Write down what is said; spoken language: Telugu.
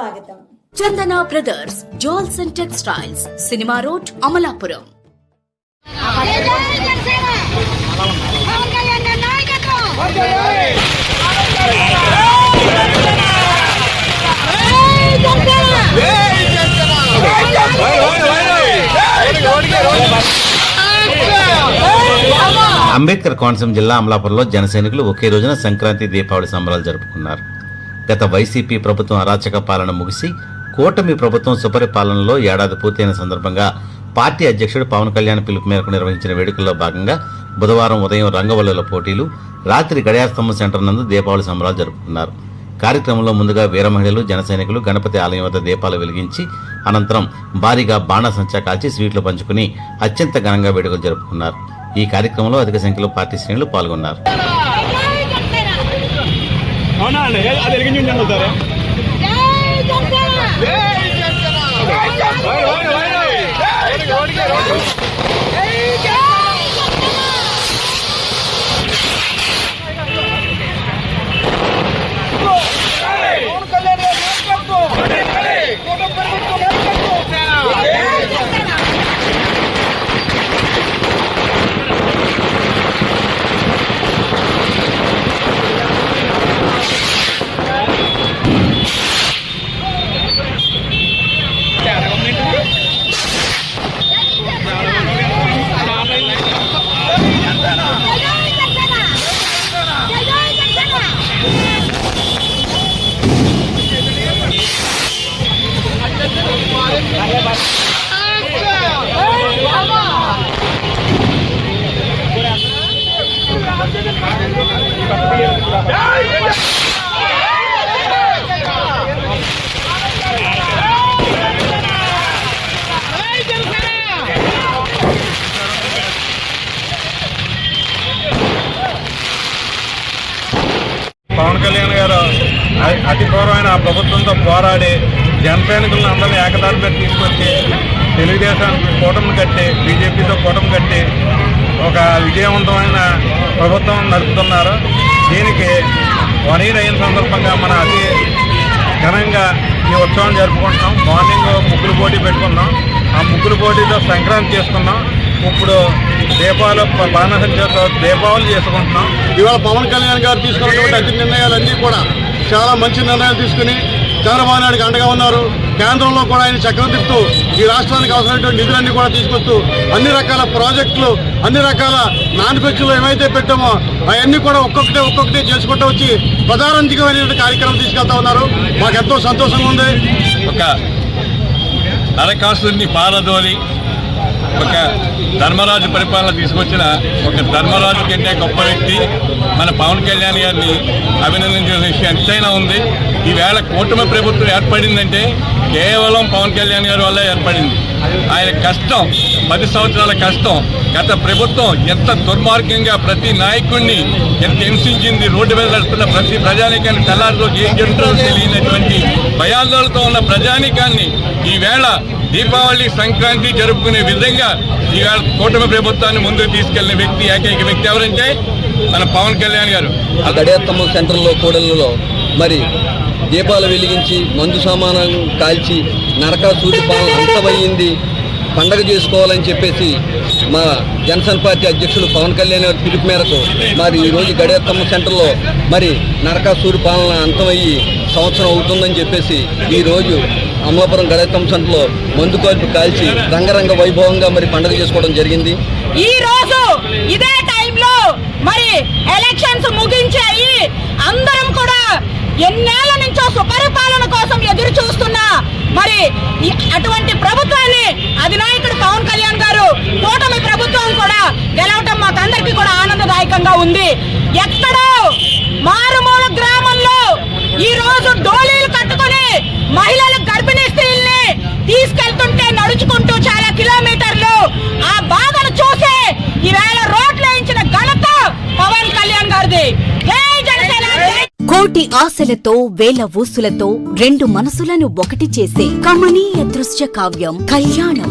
స్వాగతం. Chandana brothers jewels and textiles cinema road Amalapuram. Ambedkar Konaseema జిల్లా అమలాపురంలో జన సైనికులు ఒకే రోజున సంక్రాంతి దీపావళి సంబరాలు జరుపుకున్నారు. గత వైసీపీ ప్రభుత్వం అరాచక పాలన ముగిసి కూటమి ప్రభుత్వం సుపరిపాలనలో ఏడాది పూర్తయిన సందర్భంగా పార్టీ అధ్యక్షుడు పవన్ కళ్యాణ్ పిలుపు మేరకు నిర్వహించిన వేడుకల్లో భాగంగా బుధవారం ఉదయం రంగవల్లుల పోటీలు రాత్రి గడియాస్తంభం సెంటర్ నందు దీపావళి సంబరాలు జరుపుకున్నారు. కార్యక్రమంలో ముందుగా వీరమహిళలు జన సైనికులు గణపతి ఆలయం వద్ద దీపాలు వెలిగించి అనంతరం భారీగా బాణసంచా కాల్చి స్వీట్లు పంచుకుని అత్యంత ఘనంగా వేడుకలు జరుపుకున్నారు. ఈ కార్యక్రమంలో అధిక సంఖ్యలో పార్టీ శ్రేణులు పాల్గొన్నారు. అవునా అండి? అది వెలిగించి చదువుతారా పవన్ కళ్యాణ్ గారు అతి పూర్వమైన ఆ ప్రభుత్వంతో పోరాడి జన సైనికులను అందరినీ ఏకదారిపై తీసుకొచ్చి తెలుగుదేశానికి కూటమి కట్టి బీజేపీతో కూటమి కట్టి ఒక విజయవంతమైన ప్రభుత్వం నడుపుతున్నారు. దీనికి వన్ ఇయర్ అయిన సందర్భంగా మన అతి ఘనంగా ఈ ఉత్సవం జరుపుకుంటున్నాం. మార్నింగ్ ముగ్గులు పోటీ పెట్టుకున్నాం. ఆ ముగ్గులు పోటీతో సంక్రాంతి చేసుకున్నాం. ఇప్పుడు దీపావళి బాణసంచతో దీపావళి చేసుకుంటున్నాం. ఇవాళ పవన్ కళ్యాణ్ గారు తీసుకున్నటువంటి అతి నిర్ణయాలన్నీ కూడా చాలా మంచి నిర్ణయాలు తీసుకుని చంద్రబాబు నాయుడుకి అండగా ఉన్నారు. కేంద్రంలో కూడా ఆయన చక్రం తిప్పుతూ ఈ రాష్ట్రానికి అవసరమైనటువంటి నిధులన్నీ కూడా తీసుకొస్తూ అన్ని రకాల ప్రాజెక్టులు అన్ని రకాల మ్యానుఫ్యాక్చర్లు ఏమైతే పెట్టామో అవన్నీ కూడా ఒక్కొక్కటే ఒక్కొక్కటి చేసుకుంటూ వచ్చి ప్రధానంతికమైనటువంటి కార్యక్రమం తీసుకెళ్తా ఉన్నారు. మాకు ఎంతో సంతోషంగా ఉంది. ఒక నరకాసుని పాలదోలి ఒక ధర్మరాజు పరిపాలన తీసుకొచ్చిన ఒక ధర్మరాజు కంటే గొప్ప వ్యక్తి. మన పవన్ కళ్యాణ్ గారిని అభినందించిన విషయం ఎంతైనా ఉంది. ఈవేళ కూటమి ప్రభుత్వం ఏర్పడిందంటే కేవలం పవన్ కళ్యాణ్ గారి వల్ల ఏర్పడింది. ఆయన కష్టం పది సంవత్సరాల కష్టం గత ప్రభుత్వం ఎంత దుర్మార్గంగా ప్రతి నాయకుడిని ఎంత హింసించింది రోడ్డు మీద నడుస్తున్న ప్రతి ప్రజానీకాన్ని తెల్లారిలో ఏం జరుగుతుందో తెలియనటువంటి భయాందోళనతో ఉన్న ప్రజానికాన్ని ఈవేళ దీపావళి సంక్రాంతి జరుపుకునే విధంగా ఈవేళ కూటమి ప్రభుత్వాన్ని ముందుకు తీసుకెళ్ళిన వ్యక్తి ఏకైక వ్యక్తి ఎవరంటే మన పవన్ కళ్యాణ్ గారు. ఆ సెంటర్లో కూడలలో మరి దీపాలు వెలిగించి మందు సామానాలు కాల్చి నరకాసూటి పాలన అంతమయ్యింది. పండగ చేసుకోవాలని చెప్పేసి మా జనసేన పార్టీ అధ్యక్షులు పవన్ కళ్యాణ్ గారి పిలుపు మేరకు మరి ఈరోజు గడియత్తమ్మ సెంటర్లో మరి నరకాసూరి పాలన అంతమయ్యి సంవత్సరం అవుతుందని చెప్పేసి ఈరోజు అమలాపురం గడియత్తమ్మ సెంటర్లో మందు కాల్పు కాల్చి రంగరంగ వైభవంగా మరి పండగ చేసుకోవడం జరిగింది. ఈ రోజు ఇదే టైంలో మరి ఎలక్షన్స్ ముగించాయి అందరం కూడా ఎన్నేళ్ళ నుంచో సుపరిపాలన కోసం ఎదురు చూస్తున్నా మరి ఈ- అటువంటి ప్రభుత్వాన్ని అధినాయకుడు పవన్ కళ్యాణ్ గారు కూటమి ప్రభుత్వం కూడా గెలవటం మాకందరికీ కూడా ఆనందదాయకంగా ఉంది. ఎక్కడో మారుమూల గ్రామంలో ఈ రోజు డోలీలు కట్టుకొని మహిళలు గర్భిణీ స్త్రీల్ని తీసుకెళ్తుంటే నడుచుకుంటూ చాలా కిలోమీటర్లు ఆ బాధను చూసి ఈవేళ రోడ్లు వేయించిన ఘనత పవన్ కళ్యాణ్ గారిది. కోటి ఆశలతో వేల ఊసులతో రెండు మనసులను ఒకటి చేసే కమనీయ దృశ్య కావ్యం కళ్యాణం.